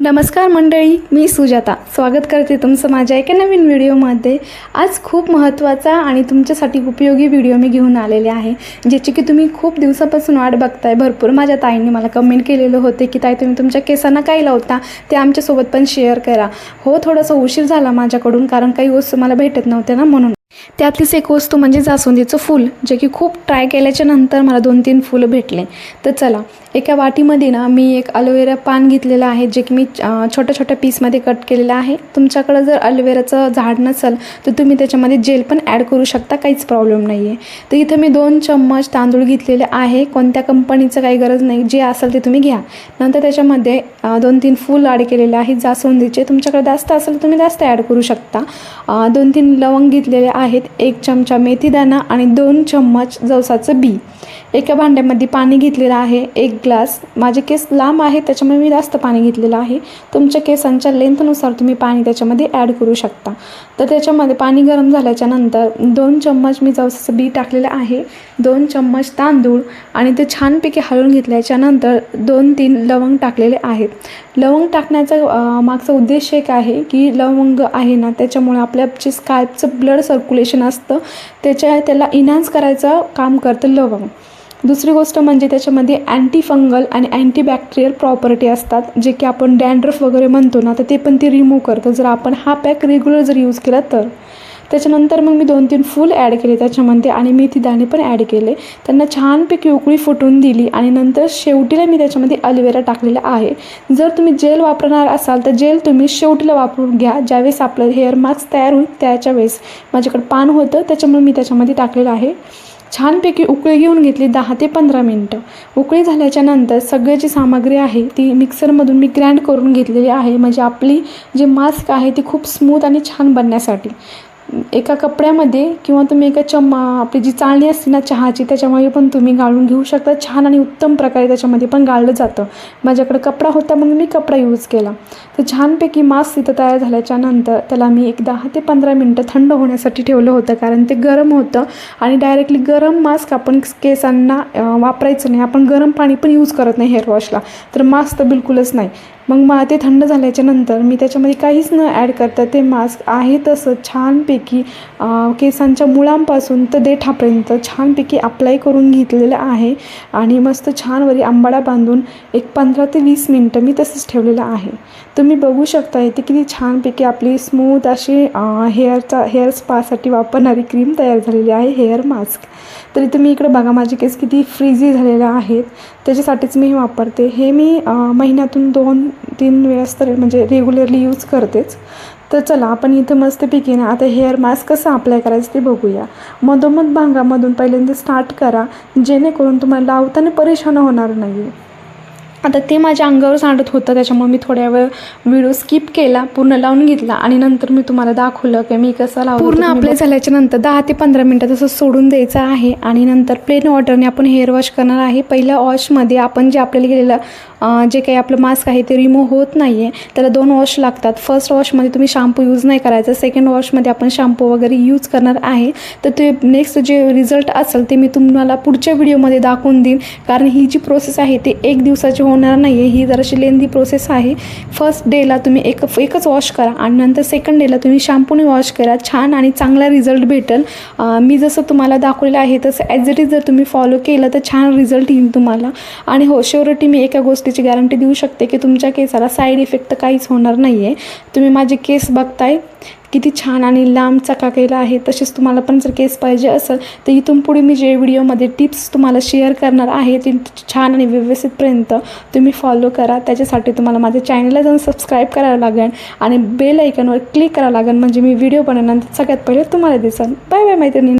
नमस्कार मंडळी मी सुजाता. स्वागत करते तुमचं माझ्या एका नवीन व्हिडिओमध्ये. आज खूप महत्त्वाचा आणि तुमच्यासाठी उपयोगी व्हिडिओ मी घेऊन आलेले आहे ज्याची की तुम्ही खूप दिवसापासून वाट बघताय. भरपूर माझ्या ताईंनी मला कमेंट केलेलं होते की ताई तुम्ही तुमच्या केसांना काय लावता? ते आमच्यासोबत पण शेअर करा. हो थोडासा उशीर झाला माझ्याकडून कारण काही वस्तू मला भेटत नव्हत्या ना म्हणून. त्यातलीच एक वस्तू म्हणजे जास्वंदीचं फूल जे की खूप ट्राय केल्याच्यानंतर मला दोन तीन फुलं भेटले. तर चला एका वाटीमध्ये ना मी एक अलोवेरा पान घेतलेलं आहे जे की मी छोट्या छोट्या पीसमध्ये कट केलेलं आहे. तुमच्याकडं जर अलोवेराचं झाड नसेल तर तुम्ही त्याच्यामध्ये जेल पण ॲड करू शकता काहीच प्रॉब्लेम नाही आहे तर इथं मी दोन चम्मच तांदूळ घेतलेले आहे कोणत्या कंपनीचं काही गरज नाही जे असेल ते तुम्ही घ्या. नंतर त्याच्यामध्ये दोन तीन फूल ॲड केलेले आहेत जास्वंदीचे. तुमच्याकडे जास्त असेल तर तुम्ही जास्त ॲड करू शकता. दोन तीन लवंग घेतलेले आहेत. एक चमचा मेथीदाणा आणि दोन चम्मच जवसाचं बी. एका भांड्यामध्ये पाणी घेतलेलं आहे. एक ग्लास. माझे केस लांब आहे त्याच्यामुळे मी जास्त पाणी घेतलेलं आहे. तुमच्या केसांच्या लेंथनुसार तुम्ही पाणी त्याच्यामध्ये ॲड करू शकता. तर त्याच्यामध्ये पाणी गरम झाल्याच्यानंतर दोन चम्मच मी जवसाचं बी टाकलेलं आहे. दोन चम्मच तांदूळ आणि ते छानपैकी हलवून घेतल्याच्या नंतर दोन तीन लवंग टाकलेले आहेत. लवंग टाकण्याचा मागचा उद्देश एक आहे की लवंग आहे ना त्याच्यामुळे आपल्या जे स्काल्पचं ब्लड कॅल्क्युलेशन असतं. त्याच्या त्याला इन्हान्स करायचं काम करतं लवंग दुसरी गोष्ट म्हणजे त्याच्यामध्ये अँटी फंगल आणि अँटीबॅक्टेरियल प्रॉपर्टी असतात जे की आपण डँड्रफ वगैरे म्हणतो ना तर ते पण ते रिमूव्ह करतं. जर आपण हा पॅक रेग्युलर जर यूज केला तर. त्याच्यानंतर मग मी दोन तीन फूल ॲड केले. त्याच्यामध्ये आणि मेथी दाणे पण ॲड केले. त्यांना छानपैकी उकळी फुटून दिली आणि नंतर शेवटीला मी त्याच्यामध्ये अलोवेरा टाकलेला आहे. जर तुम्ही जेल वापरणार असाल तर जेल तुम्ही शेवटीला वापरून घ्या. ज्यावेळेस आपलं हेअर मास्क तयार होईल त्याच्या वेळेस माझ्याकडे पान होतं. त्याच्यामुळे मी त्याच्यामध्ये टाकलेलं आहे. छानपैकी उकळी घेऊन घेतली दहा ते पंधरा मिनटं. उकळी झाल्याच्यानंतर सगळी जी सामग्री आहे ती मिक्सरमधून मी ग्रँड करून घेतलेली आहे. म्हणजे आपली जी मास्क आहे ती खूप स्मूथ आणि छान बनण्यासाठी. एका कपड्यामध्ये किंवा तुम्ही एका चम्मा आपली जी चाळणी असते ना चहाची त्याच्यामध्ये पण तुम्ही गाळून घेऊ शकता. छान आणि उत्तम प्रकारे त्याच्यामध्ये पण गाळलं जातं. माझ्याकडे कपडा होता म्हणून मी कपडा यूज केला. तर छानपैकी मास्क तिथं तयार झाल्याच्यानंतर त्याला मी एक दहा ते पंधरा मिनटं थंड होण्यासाठी ठेवलं होतं कारण ते गरम होतं आणि डायरेक्टली गरम मास्क आपण केसांना वापरायचं नाही. आपण गरम पाणी पण यूज करत नाही हेअरवॉशला तर मास्क तर बिलकुलच नाही. मग मा ते थंड झाल्याच्यानंतर मी त्याच्यामध्ये काहीच न ॲड करता ते मास्क आहे तसं छानपैकी केसांच्या मुळांपासून तर देठापर्यंत छानपैकी अप्लाय करून घेतलेलं आहे. आणि मस्त छानवरी आंबाडा बांधून एक पंधरा ते वीस मिनटं मी तसंच ठेवलेलं आहे. तुम्ही बघू शकता इथे किती छानपैकी आपली स्मूथ अशी हेअरचा हेअर स्पासाठी वापरणारी क्रीम तयार झालेली आहे हेअर मास्क तरी तुम्ही इकडे बघा माझे केस किती फ्रीझी झालेले आहेत. त्याच्यासाठीच मी हे वापरते. हे मी महिन्यातून दोन तीन वेळेस तर म्हणजे रेग्युलरली यूज करतेच. तर चला आपण इथं मस्तपैकी ना आता हेअर मास्क कसं अप्लाय करायचं ते बघूया. मधोमध भांगामधून पहिल्यांदा स्टार्ट करा जेणेकरून तुम्हाला लावताना परेशान होणार नाही आता ते माझ्या अंगावर सांडत होतं त्याच्यामुळे मी थोड्या वेळ व्हिडिओ स्किप केला पूर्ण लावून घेतला आणि नंतर मी तुम्हाला दाखवलं की मी कसं लावलं पूर्ण अप्लाय झाल्याच्यानंतर दहा ते पंधरा मिनटं तसं सोडून द्यायचं आहे आणि नंतर प्लेन वॉटरने आपण हेअर वॉश करणार आहे. पहिल्या वॉशमध्ये आपण जे आपल्याला गेलेलं जे काही आपलं मास्क आहे ते रिमूव्ह होत नाही आहे त्याला दोन वॉश लागतात. फर्स्ट वॉशमध्ये तुम्ही शॅम्पू यूज नाही करायचं. सेकंड वॉशमध्ये आपण शॅम्पू वगैरे यूज करणार आहे. तर ते नेक्स्ट जे रिझल्ट असेल ते मी तुम्हाला पुढच्या व्हिडिओमध्ये दाखवून देईन. कारण ही जी प्रोसेस आहे ती एक दिवसाची होणार नाही आहे ही जराशी लेंदी प्रोसेस आहे. फर्स्ट डेला तुम्ही एक एकच वॉश करा आणि नंतर सेकंड डेला तुम्ही शॅम्पूने वॉश करा. छान आणि चांगला रिझल्ट भेटेल. मी जसं तुम्हाला दाखवलेलं आहे तसं ॲज इट इज जर तुम्ही फॉलो केलं तर छान रिझल्ट येईल तुम्हाला. आणि हो शेवटी मी एका गोष्टी गोष्टीची गॅरंटी देऊ शकते की तुमच्या केसाला साईड इफेक्ट काहीच होणार नाही आहे तुम्ही माझे केस बघताय किती छान आणि लांब चकाकेला आहे तसेच तुम्हाला पण जर केस पाहिजे असेल तर इथून पुढे मी जे व्हिडिओमध्ये टिप्स तुम्हाला शेअर करणार आहे ते छान आणि व्यवस्थितपर्यंत तुम्ही फॉलो करा. त्याच्यासाठी तुम्हाला माझ्या चॅनलला जाऊन सबस्क्राईब करावं लागेल आणि बेल ऐकनवर क्लिक करावं लागेल म्हणजे मी व्हिडिओ बनवल्यानंतर सगळ्यात पहिले तुम्हाला दिसेल. बाय बाय मैत्रिणी.